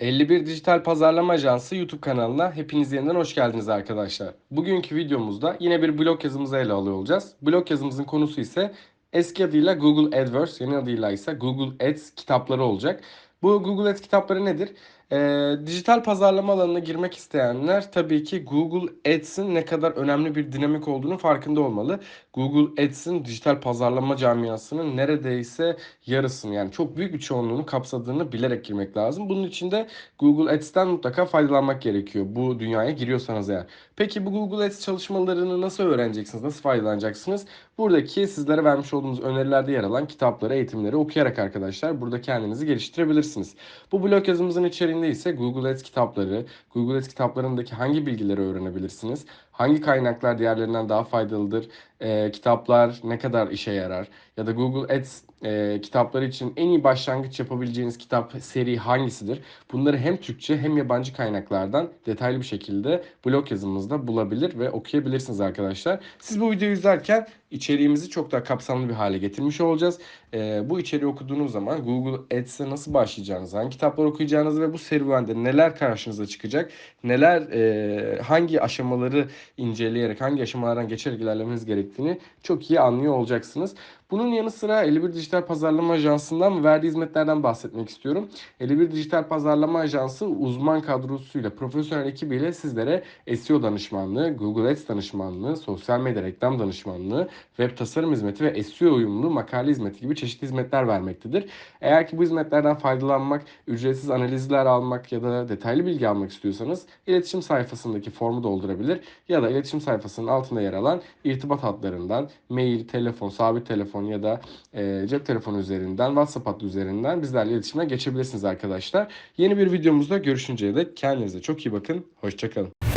51 Dijital Pazarlama Ajansı YouTube kanalına hepiniz yeniden hoş geldiniz arkadaşlar. Bugünkü videomuzda yine bir blog yazımızı ele alıyor olacağız. Blog yazımızın konusu ise eski adıyla Google AdWords, yeni adıyla ise Google Ads kitapları olacak. Bu Google Ads kitapları nedir? Ee, dijital pazarlama alanına girmek isteyenler tabii ki Google Ads'in ne kadar önemli bir dinamik olduğunu farkında olmalı. Google Ads'in dijital pazarlama camiasının neredeyse yarısını yani çok büyük bir çoğunluğunu kapsadığını bilerek girmek lazım. Bunun için de Google Ads'ten mutlaka faydalanmak gerekiyor bu dünyaya giriyorsanız eğer. Peki bu Google Ads çalışmalarını nasıl öğreneceksiniz, nasıl faydalanacaksınız? Buradaki sizlere vermiş olduğumuz önerilerde yer alan kitapları, eğitimleri okuyarak arkadaşlar burada kendinizi geliştirebilirsiniz. Bu blog yazımızın içeriğinde ise Google Ads kitapları, Google Ads kitaplarındaki hangi bilgileri öğrenebilirsiniz? Hangi kaynaklar diğerlerinden daha faydalıdır? Ee, kitaplar ne kadar işe yarar? Ya da Google Ads e, kitapları için en iyi başlangıç yapabileceğiniz kitap seri hangisidir? Bunları hem Türkçe hem yabancı kaynaklardan detaylı bir şekilde blog yazımızda bulabilir ve okuyabilirsiniz arkadaşlar. Siz bu videoyu izlerken içeriğimizi çok daha kapsamlı bir hale getirmiş olacağız. Ee, bu içeriği okuduğunuz zaman Google Ads'e nasıl başlayacağınızı, hangi kitaplar okuyacağınızı ve bu serüvende neler karşınıza çıkacak, neler e, hangi aşamaları inceleyerek, hangi aşamalardan geçerek ilerlemeniz gerektiğini çok iyi anlıyor olacaksınız. Bunun yanı sıra 51 Dijital Pazarlama Ajansı'ndan verdiği hizmetlerden bahsetmek istiyorum. 51 Dijital Pazarlama Ajansı uzman kadrosuyla, profesyonel ekibiyle sizlere SEO danışmanlığı, Google Ads danışmanlığı, sosyal medya reklam danışmanlığı, web tasarım hizmeti ve SEO uyumlu makale hizmeti gibi çeşitli hizmetler vermektedir. Eğer ki bu hizmetlerden faydalanmak, ücretsiz analizler almak ya da detaylı bilgi almak istiyorsanız iletişim sayfasındaki formu doldurabilir ya da iletişim sayfasının altında yer alan irtibat hatlarından mail, telefon, sabit telefon ya da e, cep telefonu üzerinden, WhatsApp hattı üzerinden bizlerle iletişime geçebilirsiniz arkadaşlar. Yeni bir videomuzda görüşünceye dek kendinize çok iyi bakın. Hoşçakalın.